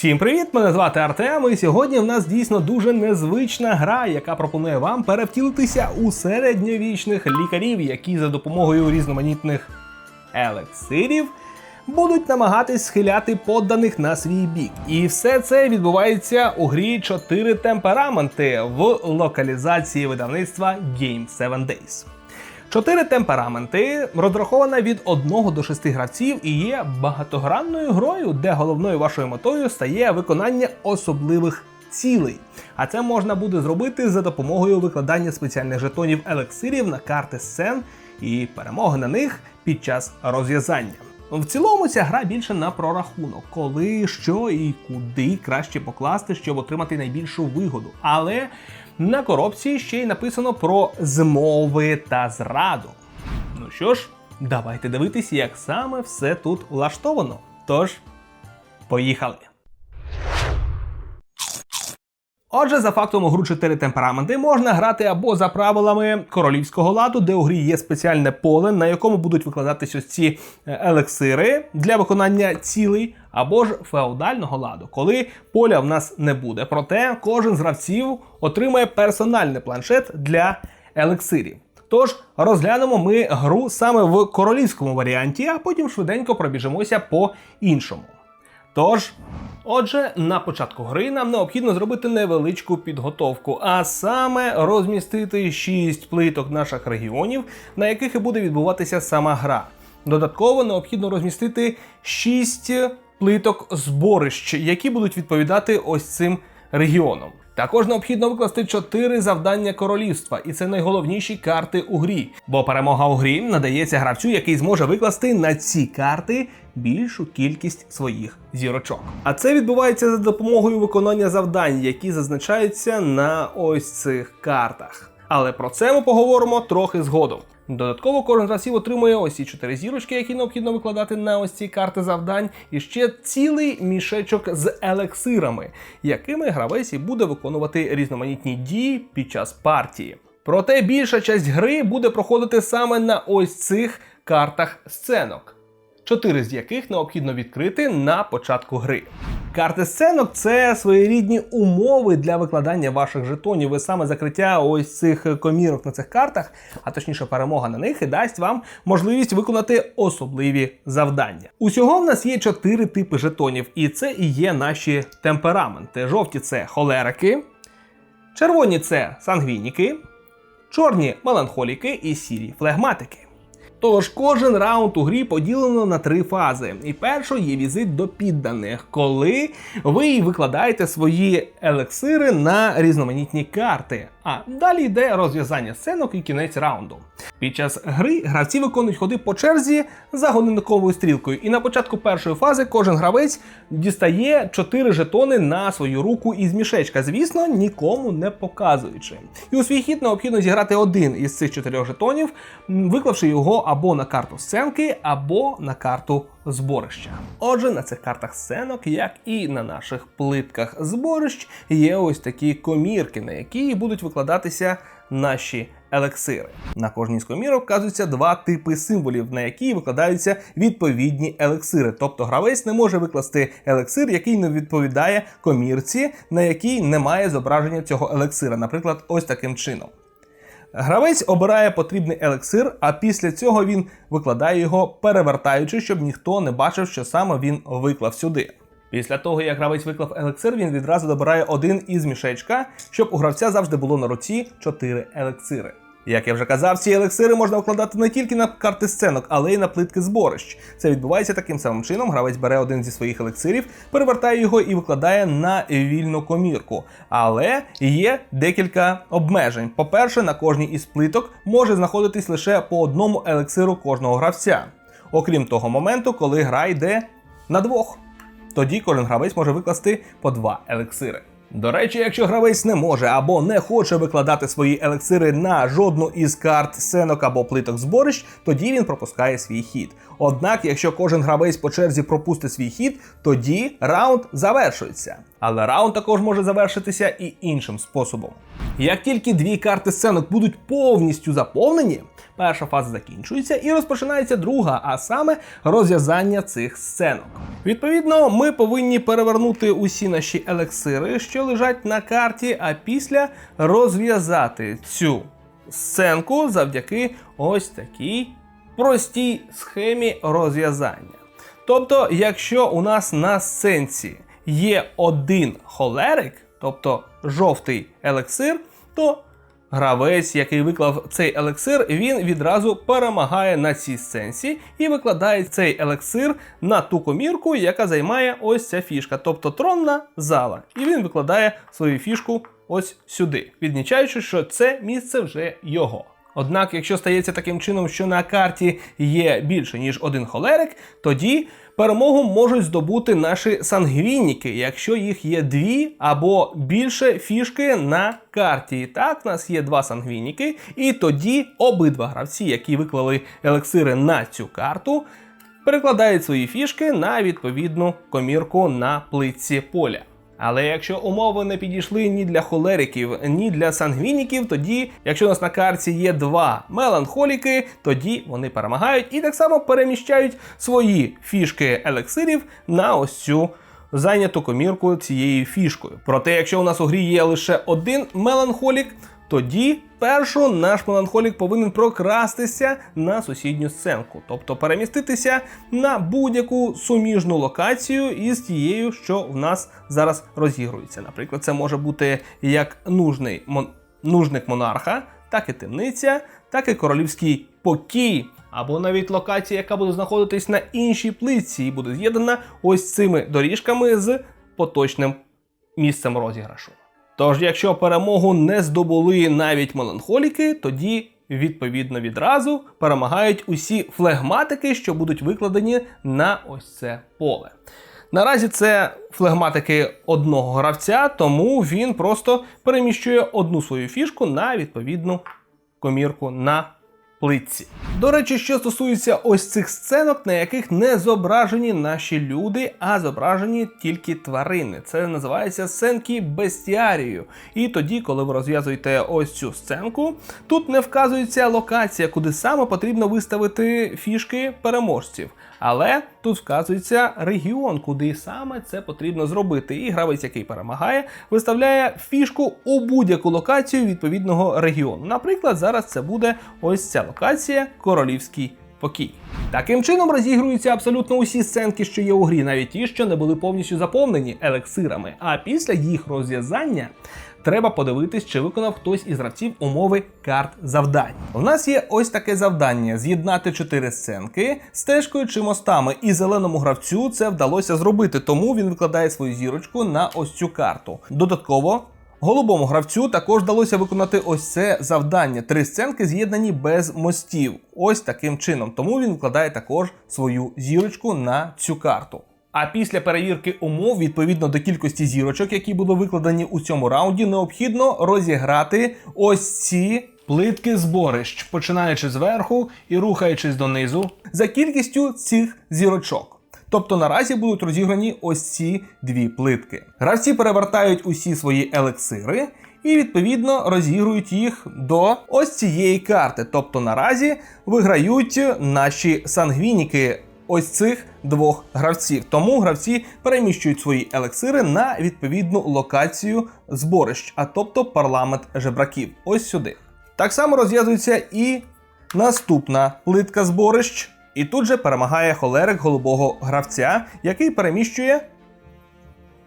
Всім привіт! Мене звати Артем. І сьогодні в нас дійсно дуже незвична гра, яка пропонує вам перевтілитися у середньовічних лікарів, які за допомогою різноманітних елексирів будуть намагатись схиляти подданих на свій бік. І все це відбувається у грі 4 темпераменти в локалізації видавництва Game 7 Days. Чотири темпераменти розрахована від 1 до 6 гравців і є багатогранною грою, де головною вашою метою стає виконання особливих цілей. А це можна буде зробити за допомогою викладання спеціальних жетонів елексирів на карти сцен і перемоги на них під час розв'язання. В цілому ця гра більше на прорахунок, коли, що і куди краще покласти, щоб отримати найбільшу вигоду. Але на коробці ще й написано про змови та зраду. Ну що ж, давайте дивитись, як саме все тут влаштовано. Тож, поїхали. Отже, за фактом у гру 4 темпераменти можна грати або за правилами королівського ладу, де у грі є спеціальне поле, на якому будуть викладатись ось ці е, елексири для виконання цілей, або ж феодального ладу, коли поля в нас не буде. Проте кожен з гравців отримає персональний планшет для елексирів. Тож розглянемо ми гру саме в королівському варіанті, а потім швиденько пробіжимося по іншому. Тож, отже, на початку гри нам необхідно зробити невеличку підготовку, а саме розмістити 6 плиток наших регіонів, на яких і буде відбуватися сама гра. Додатково необхідно розмістити 6 плиток зборищ, які будуть відповідати ось цим регіонам. Також необхідно викласти 4 завдання королівства, і це найголовніші карти у грі. Бо перемога у грі надається гравцю, який зможе викласти на ці карти більшу кількість своїх зірочок. А це відбувається за допомогою виконання завдань, які зазначаються на ось цих картах. Але про це ми поговоримо трохи згодом. Додатково кожен з гравців отримує ось ці чотири зірочки, які необхідно викладати на ось ці карти завдань, і ще цілий мішечок з елексирами, якими гравець і буде виконувати різноманітні дії під час партії. Проте більша часть гри буде проходити саме на ось цих картах сценок чотири з яких необхідно відкрити на початку гри. Карти сценок це своєрідні умови для викладання ваших жетонів. І саме закриття ось цих комірок на цих картах, а точніше перемога на них, і дасть вам можливість виконати особливі завдання. Усього в нас є чотири типи жетонів, і це і є наші темпераменти. Жовті це холерики, червоні це сангвініки, чорні меланхоліки і сірі флегматики. Тож кожен раунд у грі поділено на три фази. І першою є візит до підданих, коли ви викладаєте свої елексири на різноманітні карти. А далі йде розв'язання сценок і кінець раунду. Під час гри гравці виконують ходи по черзі за годинниковою стрілкою. І на початку першої фази кожен гравець дістає 4 жетони на свою руку із мішечка, звісно, нікому не показуючи. І у свій хід необхідно зіграти один із цих чотирьох жетонів, виклавши його або на карту сценки, або на карту зборища. Отже, на цих картах сценок, як і на наших плитках зборищ, є ось такі комірки, на які будуть викладатися наші елексири. На кожній з комірок вказуються два типи символів, на які викладаються відповідні елексири. Тобто гравець не може викласти елексир, який не відповідає комірці, на якій немає зображення цього елексира. Наприклад, ось таким чином. Гравець обирає потрібний елексир, а після цього він викладає його, перевертаючи, щоб ніхто не бачив, що саме він виклав сюди. Після того, як гравець виклав елексир, він відразу добирає один із мішечка, щоб у гравця завжди було на руці 4 елексири. Як я вже казав, ці елексири можна вкладати не тільки на карти сценок, але й на плитки зборищ. Це відбувається таким самим чином. Гравець бере один зі своїх елексирів, перевертає його і викладає на вільну комірку. Але є декілька обмежень. По-перше, на кожній із плиток може знаходитись лише по одному елексиру кожного гравця. Окрім того моменту, коли гра йде на двох. Тоді кожен гравець може викласти по два елексири. До речі, якщо гравець не може або не хоче викладати свої елексири на жодну із карт сценок або плиток зборищ, тоді він пропускає свій хід. Однак, якщо кожен гравець по черзі пропустить свій хід, тоді раунд завершується. Але раунд також може завершитися і іншим способом. Як тільки дві карти сценок будуть повністю заповнені, перша фаза закінчується і розпочинається друга, а саме розв'язання цих сценок. Відповідно, ми повинні перевернути усі наші елексири, що лежать на карті, а після розв'язати цю сценку завдяки ось такій простій схемі розв'язання. Тобто, якщо у нас на сценці є один холерик, тобто жовтий елексир, то гравець, який виклав цей елексир, він відразу перемагає на цій сценці і викладає цей елексир на ту комірку, яка займає ось ця фішка, тобто тронна зала. І він викладає свою фішку ось сюди, відмічаючи, що це місце вже його. Однак, якщо стається таким чином, що на карті є більше ніж один холерик, тоді перемогу можуть здобути наші сангвініки, якщо їх є дві або більше фішки на карті. Так, в нас є два сангвініки, і тоді обидва гравці, які виклали елексири на цю карту, перекладають свої фішки на відповідну комірку на плитці поля. Але якщо умови не підійшли ні для холериків, ні для сангвініків, тоді, якщо у нас на карті є два меланхоліки, тоді вони перемагають і так само переміщають свої фішки елексирів на ось цю зайняту комірку цією фішкою. Проте, якщо у нас у грі є лише один меланхолік, тоді першу наш меланхолік повинен прокрастися на сусідню сценку, тобто переміститися на будь-яку суміжну локацію із тією, що в нас зараз розігрується. Наприклад, це може бути як нужний мон... нужник монарха, так і темниця, так і королівський покій. Або навіть локація, яка буде знаходитись на іншій плитці, і буде з'єднана ось цими доріжками з поточним місцем розіграшу. Тож, якщо перемогу не здобули навіть меланхоліки, тоді відповідно відразу перемагають усі флегматики, що будуть викладені на ось це поле. Наразі це флегматики одного гравця, тому він просто переміщує одну свою фішку на відповідну комірку на плитці. До речі, що стосується ось цих сценок, на яких не зображені наші люди, а зображені тільки тварини. Це називається сценки бестіарію. І тоді, коли ви розв'язуєте ось цю сценку, тут не вказується локація, куди саме потрібно виставити фішки переможців. Але тут вказується регіон, куди саме це потрібно зробити. І гравець, який перемагає, виставляє фішку у будь-яку локацію відповідного регіону. Наприклад, зараз це буде ось ця локація Королівський покій. Таким чином розігруються абсолютно усі сценки, що є у грі, навіть ті, що не були повністю заповнені елексирами. А після їх розв'язання треба подивитись, чи виконав хтось із гравців умови карт завдань. У нас є ось таке завдання: з'єднати чотири сценки стежкою чи мостами. І зеленому гравцю це вдалося зробити, тому він викладає свою зірочку на ось цю карту. Додатково. Голубому гравцю також вдалося виконати ось це завдання. Три сценки з'єднані без мостів. Ось таким чином. Тому він вкладає також свою зірочку на цю карту. А після перевірки умов, відповідно до кількості зірочок, які були викладені у цьому раунді, необхідно розіграти ось ці плитки зборищ, починаючи зверху і рухаючись донизу, за кількістю цих зірочок. Тобто наразі будуть розіграні ось ці дві плитки. Гравці перевертають усі свої елексири і відповідно розігрують їх до ось цієї карти. Тобто наразі виграють наші сангвініки. Ось цих двох гравців. Тому гравці переміщують свої елексири на відповідну локацію зборищ, а тобто парламент жебраків. Ось сюди. Так само розв'язується і наступна плитка зборищ. І тут же перемагає холерик голубого гравця, який переміщує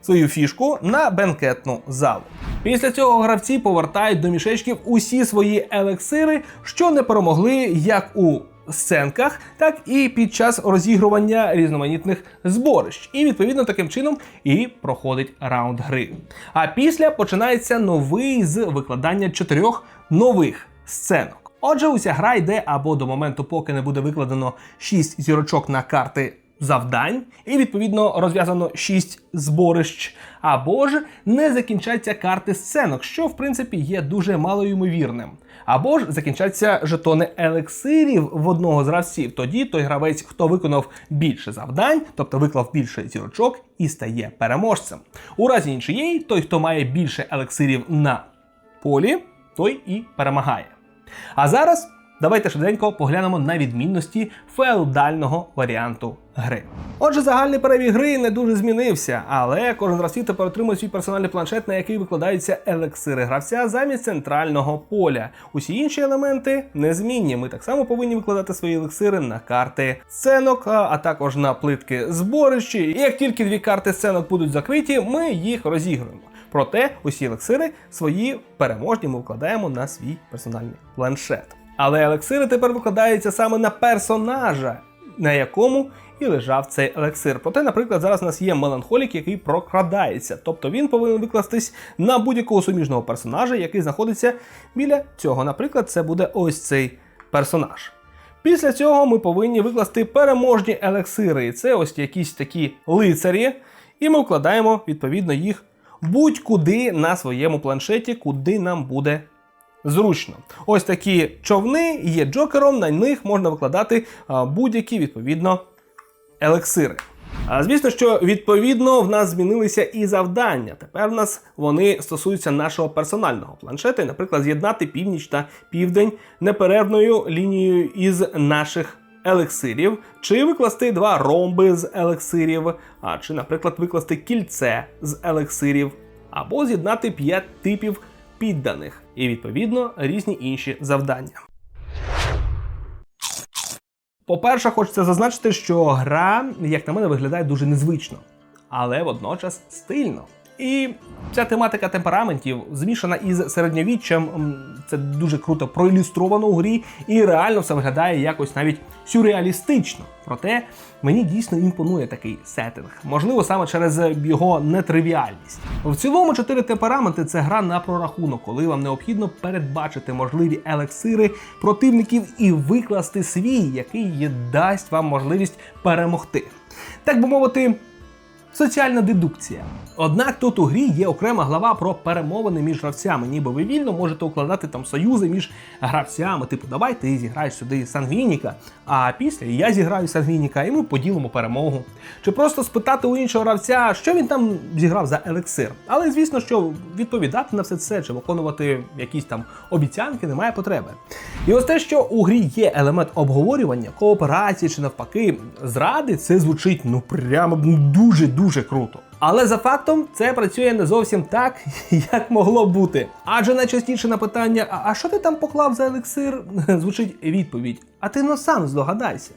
свою фішку на бенкетну залу. Після цього гравці повертають до мішечків усі свої елексири, що не перемогли як у сценках, так і під час розігрування різноманітних зборищ. І відповідно таким чином і проходить раунд гри. А після починається новий з викладання чотирьох нових сценок. Отже, уся гра йде або до моменту, поки не буде викладено 6 зірочок на карти завдань, і відповідно розв'язано 6 зборищ, або ж не закінчаться карти сценок, що в принципі є дуже малоймовірним. Або ж закінчаться жетони елексирів в одного з гравців. Тоді той гравець, хто виконав більше завдань, тобто виклав більше зірочок, і стає переможцем. У разі нічиєї, той, хто має більше елексирів на полі, той і перемагає. А зараз давайте швиденько поглянемо на відмінності феодального варіанту гри. Отже, загальний перебіг гри не дуже змінився, але кожен гравців тепер отримує свій персональний планшет, на який викладаються елексири гравця замість центрального поля. Усі інші елементи незмінні. Ми так само повинні викладати свої елексири на карти сценок, а також на плитки зборищі. І як тільки дві карти сценок будуть закриті, ми їх розігруємо. Проте усі елексири свої переможні ми вкладаємо на свій персональний планшет. Але елексири тепер викладаються саме на персонажа, на якому і лежав цей елексир. Проте, наприклад, зараз у нас є меланхолік, який прокрадається. Тобто він повинен викластись на будь-якого суміжного персонажа, який знаходиться біля цього. Наприклад, це буде ось цей персонаж. Після цього ми повинні викласти переможні елексири. І це ось якісь такі лицарі, і ми вкладаємо відповідно їх будь-куди на своєму планшеті, куди нам буде зручно. Ось такі човни є джокером, на них можна викладати будь-які відповідно елексири. А звісно, що відповідно в нас змінилися і завдання. Тепер в нас вони стосуються нашого персонального планшета, наприклад, з'єднати північ та південь неперервною лінією із наших елексирів, чи викласти два ромби з елексирів, а чи, наприклад, викласти кільце з елексирів, або з'єднати п'ять типів підданих, і відповідно різні інші завдання. По-перше, хочеться зазначити, що гра, як на мене, виглядає дуже незвично, але водночас стильно. І ця тематика темпераментів змішана із середньовіччям. Це дуже круто проілюстровано у грі, і реально все виглядає якось навіть сюрреалістично. Проте мені дійсно імпонує такий сеттинг. Можливо, саме через його нетривіальність. В цілому, чотири темпераменти це гра на прорахунок, коли вам необхідно передбачити можливі елексири противників і викласти свій, який дасть вам можливість перемогти. Так би мовити. Соціальна дедукція. Однак тут у грі є окрема глава про перемовини між гравцями, ніби ви вільно можете укладати там союзи між гравцями. Типу, давай ти зіграєш сюди Сангвініка, а після я зіграю Сангвініка, і ми поділимо перемогу. Чи просто спитати у іншого гравця, що він там зіграв за елексир. Але звісно, що відповідати на все це чи виконувати якісь там обіцянки немає потреби. І ось те, що у грі є елемент обговорювання, кооперації чи навпаки зради, це звучить ну прямо ну, дуже дуже круто. Але за фактом це працює не зовсім так, як могло бути. Адже найчастіше на питання, а, що ти там поклав за елексир, звучить відповідь: А ти ну сам здогадайся.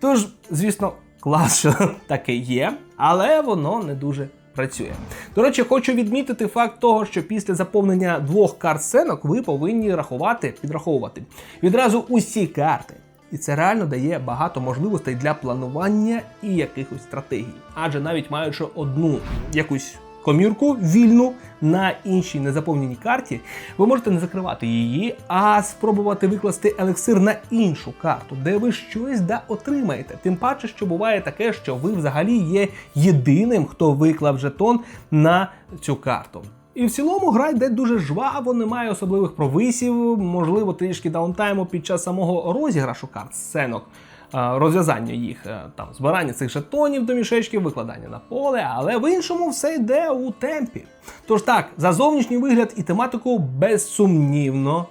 Тож, звісно, клас, що таке є, але воно не дуже працює. До речі, хочу відмітити факт того, що після заповнення двох карт сценок ви повинні рахувати, підраховувати відразу усі карти. І це реально дає багато можливостей для планування і якихось стратегій. Адже навіть маючи одну якусь комірку вільну на іншій незаповненій карті, ви можете не закривати її, а спробувати викласти елексир на іншу карту, де ви щось да отримаєте. Тим паче, що буває таке, що ви взагалі є єдиним, хто виклав жетон на цю карту. І в цілому гра йде дуже жваво, немає особливих провисів, можливо, трішки даунтайму під час самого розіграшу карт сценок, е, розв'язання їх, е, там збирання цих жетонів до мішечків, викладання на поле, але в іншому все йде у темпі. Тож так, за зовнішній вигляд і тематику безсумнівно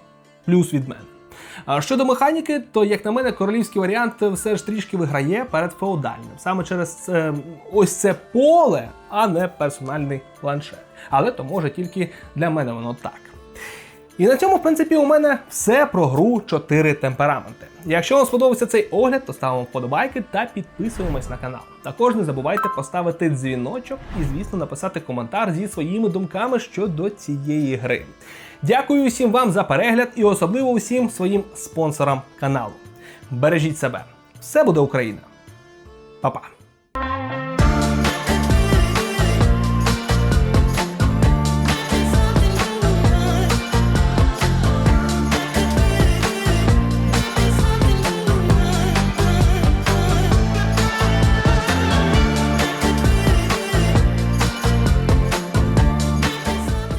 плюс від мене. Щодо механіки, то, як на мене, королівський варіант все ж трішки виграє перед феодальним. Саме через це, ось це поле, а не персональний планшет. Але то може тільки для мене воно так. І на цьому, в принципі, у мене все про гру 4 темпераменти. Якщо вам сподобався цей огляд, то ставимо вподобайки та підписуємось на канал. Також не забувайте поставити дзвіночок і, звісно, написати коментар зі своїми думками щодо цієї гри. Дякую усім вам за перегляд і особливо усім своїм спонсорам каналу. Бережіть себе! Все буде Україна! Па-па!